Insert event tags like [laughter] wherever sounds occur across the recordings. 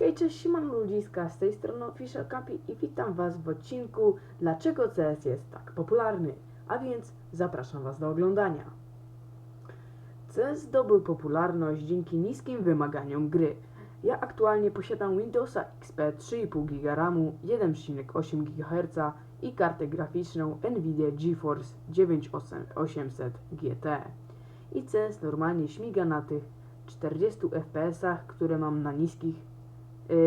Hej, cześć, siemano ludziska, z tej strony Official Capi i witam was w odcinku Dlaczego CS jest tak popularny, a więc zapraszam was do oglądania. CS zdobył popularność dzięki niskim wymaganiom gry. Ja aktualnie posiadam Windowsa XP 3,5 GB RAMu, 1,8 GHz i kartę graficzną Nvidia GeForce 9800 GT. I CS normalnie śmiga na tych 40 FPS, które mam na niskich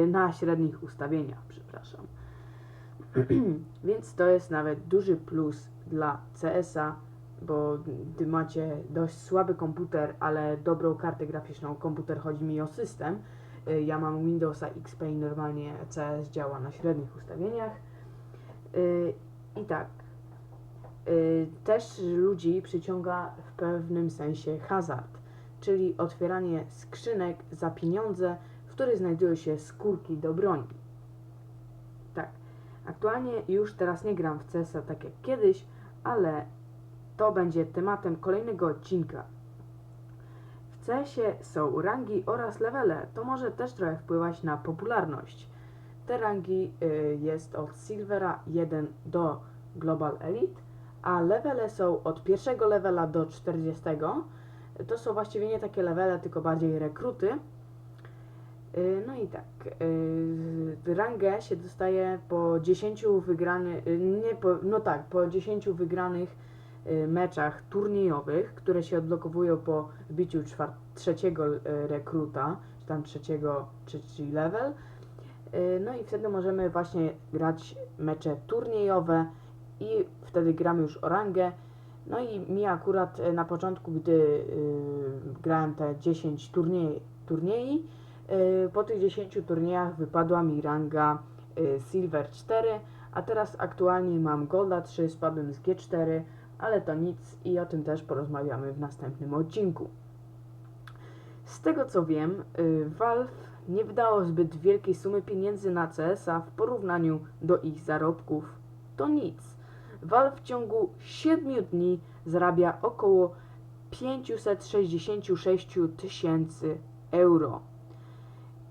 na średnich ustawieniach, przepraszam. [clears throat] Więc to jest nawet duży plus dla CS-a, bo gdy macie dość słaby komputer, ale dobrą kartę graficzną, komputer chodzi mi o system. y, Ja mam Windowsa XP i normalnie CS działa na średnich ustawieniach. Y, I tak. y, Też ludzi przyciąga w pewnym sensie hazard, czyli otwieranie skrzynek za pieniądze, w których znajdują się skórki do broni. Tak, aktualnie już teraz nie gram w CS-a tak jak kiedyś, ale to będzie tematem kolejnego odcinka. W CS-ie są rangi oraz levele, to może też trochę wpływać na popularność. Te rangi y, jest od Silvera 1 do Global Elite, a levele są od pierwszego levela do 40. To są właściwie nie takie levele, tylko bardziej rekruty. Y, No i tak, y, rangę się dostaje po 10 wygranych, nie po, no tak, po 10 wygranych y, meczach turniejowych, które się odblokowują po wbiciu czwar- trzeciego y, rekruta, czy tam trzeciego, trzeci level. Y, No i wtedy możemy właśnie grać mecze turniejowe i wtedy gramy już o rangę. No i mi akurat y, na początku, gdy y, grałem te 10 turniej, turniej, y, po tych 10 turniejach wypadła mi ranga y, Silver 4, a teraz aktualnie mam Golda 3, spadłem z G4, ale to nic i o tym też porozmawiamy w następnym odcinku. Z tego co wiem, y, Valve nie wydało zbyt wielkiej sumy pieniędzy na CS-a w porównaniu do ich zarobków. To nic. Valve w ciągu 7 dni zarabia około 566 tysięcy euro.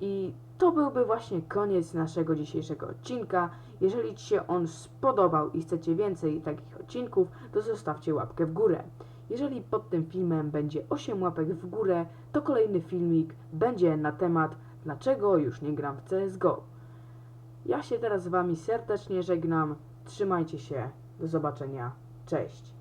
I to byłby właśnie koniec naszego dzisiejszego odcinka. Jeżeli Ci się on spodobał i chcecie więcej takich odcinków, to zostawcie łapkę w górę. Jeżeli pod tym filmem będzie 8 łapek w górę, to kolejny filmik będzie na temat dlaczego już nie gram w CSGO. Ja się teraz z Wami serdecznie żegnam. Trzymajcie się. Do zobaczenia. Cześć.